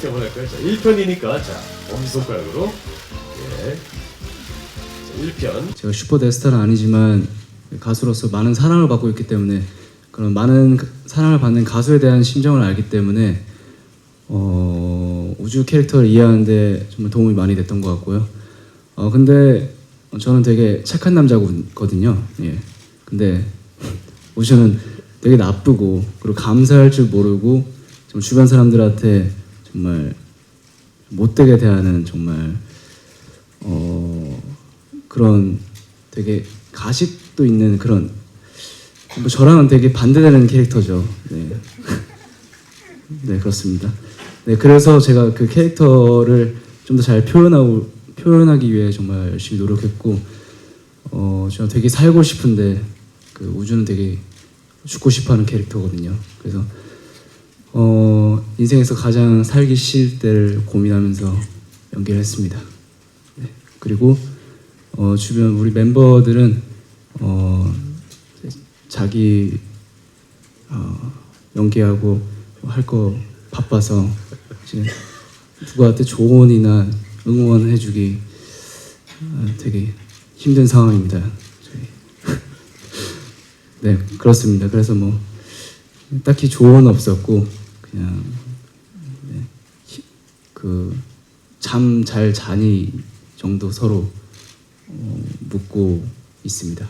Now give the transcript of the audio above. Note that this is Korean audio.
할까요? 자, 1편이니까 자, 엄지손가락으로 예. 자, 1편 제가 슈퍼데스타는 아니지만 가수로서 많은 사랑을 받고 있기 때문에 그런 많은 사랑을 받는 가수에 대한 심정을 알기 때문에 어, 우주 캐릭터를 이해하는데 정말 도움이 많이 됐던 것 같고요. 어, 근데 저는 되게 착한 남자거든요. 예. 근데 우주는 되게 나쁘고 그리고 감사할 줄 모르고 좀 주변 사람들한테 정말 못되게 대하는 정말 어, 그런 되게 가식도 있는 그런 뭐 저랑은 되게 반대되는 캐릭터죠. 네. 네 그렇습니다. 네 그래서 제가 그 캐릭터를 좀 더 잘 표현하고 표현하기 위해 정말 열심히 노력했고 어 제가 되게 살고 싶은데 그 우주는 되게 죽고 싶어하는 캐릭터거든요. 그래서 어 인생에서 가장 살기 싫을 때를 고민하면서 연기를 했습니다. 네. 그리고 어 주변 우리 멤버들은 어 자기 어, 연기하고 할 거 바빠서 이제 누구한테 조언이나 응원해주기 어, 되게 힘든 상황입니다. 네 그렇습니다. 그래서 뭐 딱히 조언 없었고 그냥 네, 그 잠 잘 자니 정도 서로 어, 묻고 있습니다.